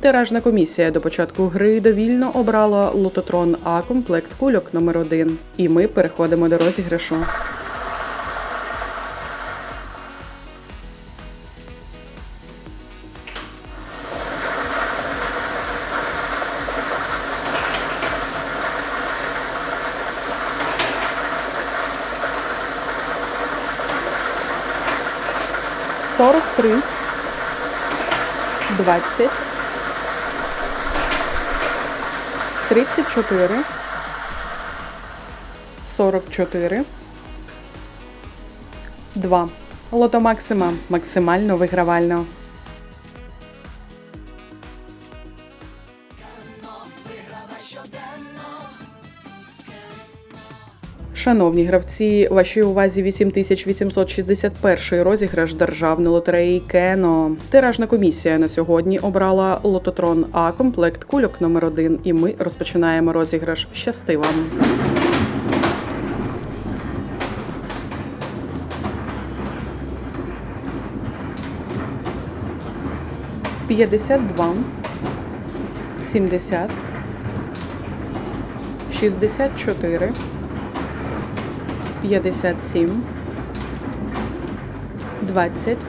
Тиражна комісія до початку гри довільно обрала лототрон А комплект кульок номер 1 І ми переходимо до розіграшу. Сорок три. Двадцять. 34, 44, 2. Лото Максима. Максимально вигравально. Шановні гравці, вашій увазі 8861 розіграш державної лотереї Кено. Тиражна комісія на сьогодні обрала лототрон А комплект кульок номер 1 І ми розпочинаємо розіграш. Щасти вам! П'ятдесят два, сімдесят, шістдесят чотири. 57, 20,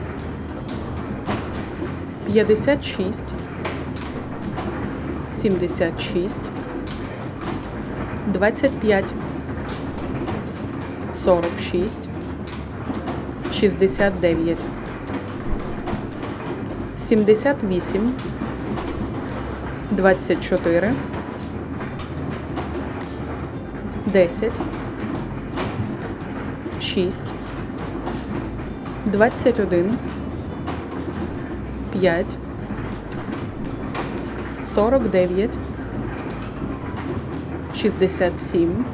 56, 76, 25, 46, 69, 78, 24, 10, 6, 21, 5, 49, 67,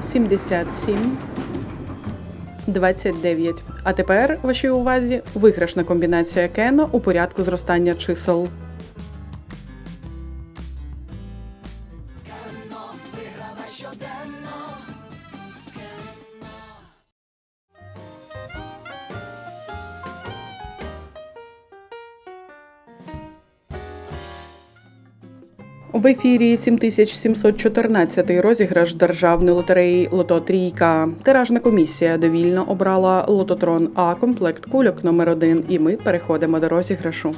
77, 29. А тепер вашій увазі виграшна комбінація Кено у порядку зростання чисел. В ефірі 7714 розіграш державної лотереї Лото Трійка. Тиражна комісія довільно обрала лототрон А комплект кульок номер 1 І ми переходимо до розіграшу.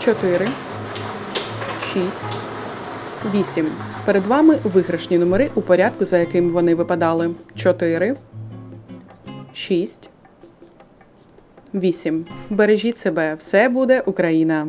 Чотири, шість, вісім. Перед вами виграшні номери у порядку, за яким вони випадали. Чотири. 6, 8. Бережіть себе, все буде Україна.